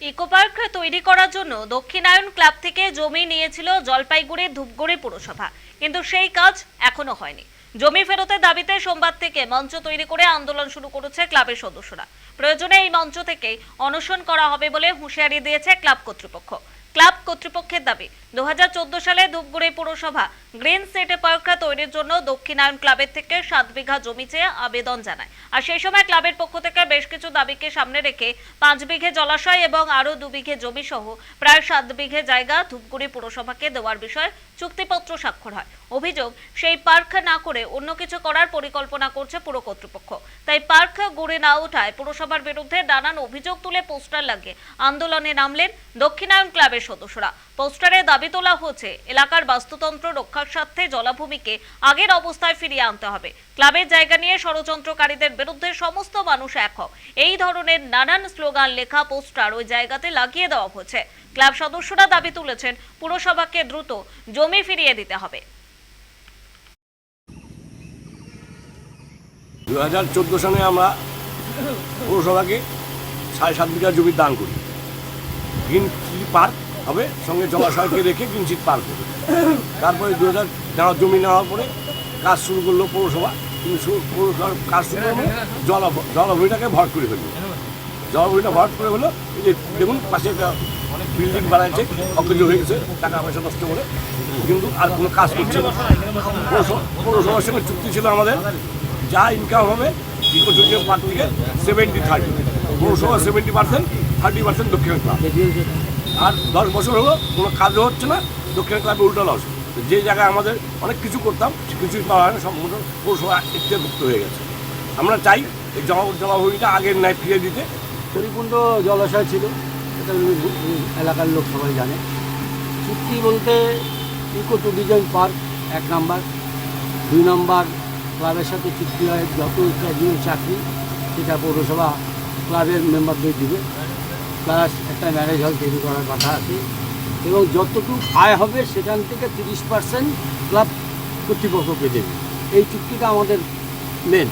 Eco park তৈরি করার জন্য দক্ষিণায়ন ক্লাব থেকে জমি নিয়েছিল জলপাইগুড়ি ধূপগুড়ি পুরসভা। কিন্তু সেই কাজ এখনও হয়নি। জমি ফেরতের দাবিতে সোমবার থেকে মঞ্চ তৈরি করে আন্দোলন শুরু করেছে ক্লাবের সদস্যরা। প্রয়োজনে এই মঞ্চ থেকে অনশন করা হবে বলে হুঁশিয়ারি দিয়েছে ক্লাব কর্তৃপক্ষ। ক্লাব কর্তৃপক্ষের দাবি দু হাজার চোদ্দ সালে ধূপগুড়ি পুরসভা গ্রিন সিটি পার্ক তৈরির জন্য দক্ষিণায়ন ক্লাবের থেকে সাত বিঘা জমি চেয়ে আবেদন জানায়। আর সেই সময় ক্লাবের পক্ষ থেকে বেশ কিছু দাবিকে সামনে রেখে পাঁচ বিঘে জলাশয় এবং আরও দু বিঘে জমি সহ প্রায় সাত বিঘে জায়গা ধূপগুড়ি পুরসভাকে দেওয়ার বিষয়ে চুক্তিপত্র স্বাক্ষর হয়। অভিযোগ, সেই পার্ক না করে অন্য কিছু করার পরিকল্পনা করছে পুর কর্তৃপক্ষ। তাই পার্ক গড়ে না ওঠায় পুরসভার বিরুদ্ধে নানান অভিযোগ তুলে পোস্টার লাগিয়ে আন্দোলনে নামলেন দক্ষিণায়ন ক্লাবের সদস্যরা। পোস্টারে দাবি তোলা হচ্ছে এলাকার বাস্তুতন্ত্র রক্ষার স্বার্থে জলাভূমিকে আগের অবস্থায় ফিরিয়ে আনতে হবে। ক্লাবের জায়গা নিয়ে ষড়যন্ত্রকারীদের বিরুদ্ধে সমস্ত মানুষ এক হোক। এই ধরনের নানান স্লোগান লেখা পোস্টার ওই জায়গাতে লাগিয়ে দেওয়া হয়েছে। ক্লাব সদস্যরা দাবি তুলেছেন, পুরসভাকে দ্রুত জমি ফিরিয়ে দিতে হবে। দু হাজার চোদ্দ সালে আমরা পৌরসভাকে সাড়ে সাত বিঘা জমি দান করি। গ্রিন পার্ক হবে, সঙ্গে জলাশয়কে রেখে কিঞ্চিত পার হবে তারপরে দু হাজার জমি নেওয়ার পরে কাজ শুরু করল পৌরসভা। পৌরসভার কাজ শুরু করল জল জলাভূমিটাকে ভর করে ফেলল জলাভূমিটা ভরাট করে হলো, এই যে দেখুন, পাশে একটা বিল্ডিং বানাচ্ছে অকেজ হয়ে গেছে, টাকা পয়সা নষ্ট করে। কিন্তু আর কোনো কাজ করছে না। পৌরসভা পৌরসভার সঙ্গে চুক্তি ছিল আমাদের, যা ইনকাম হবে ইকোচুরিয়ার পার্ট থেকে সেভেন্টি থার্টি পৌরসভা সেভেন্টি পার্সেন্ট থার্টি পার্সেন্ট দক্ষিণ আর দশ বছর হলো, কোনো কাজও হচ্ছে না দক্ষিণ ক্লাবে উল্টো লস। যে জায়গায় আমাদের অনেক কিছু করতাম কিছুই পাওয়া হয় না সম্পূর্ণ পৌরসভা মুক্ত হয়ে গেছে। আমরা চাই এই জমা জমাভূমিটা আগের ন্যায় ফিরিয়ে দিতে। পরিপূর্ণ জলাশয় ছিল, এটা এলাকার লোক সবাই জানে। চুক্তি বলতে ইকো ট্যুরিজম পার্ক, এক নাম্বার। দুই নাম্বার ক্লাবের সাথে চুক্তি হয়, যত চাকরি, সেটা পৌরসভা ক্লাবের মেম্বারদের দিবে। প্লাস একটা ম্যারেজ হল তৈরি করার কথা আছে। এবং যতটুকু আয় হবে সেখান থেকে তিরিশ পার্সেন্ট ক্লাব কর্তৃপক্ষকে দেবে। এই চুক্তিটা আমাদের মেন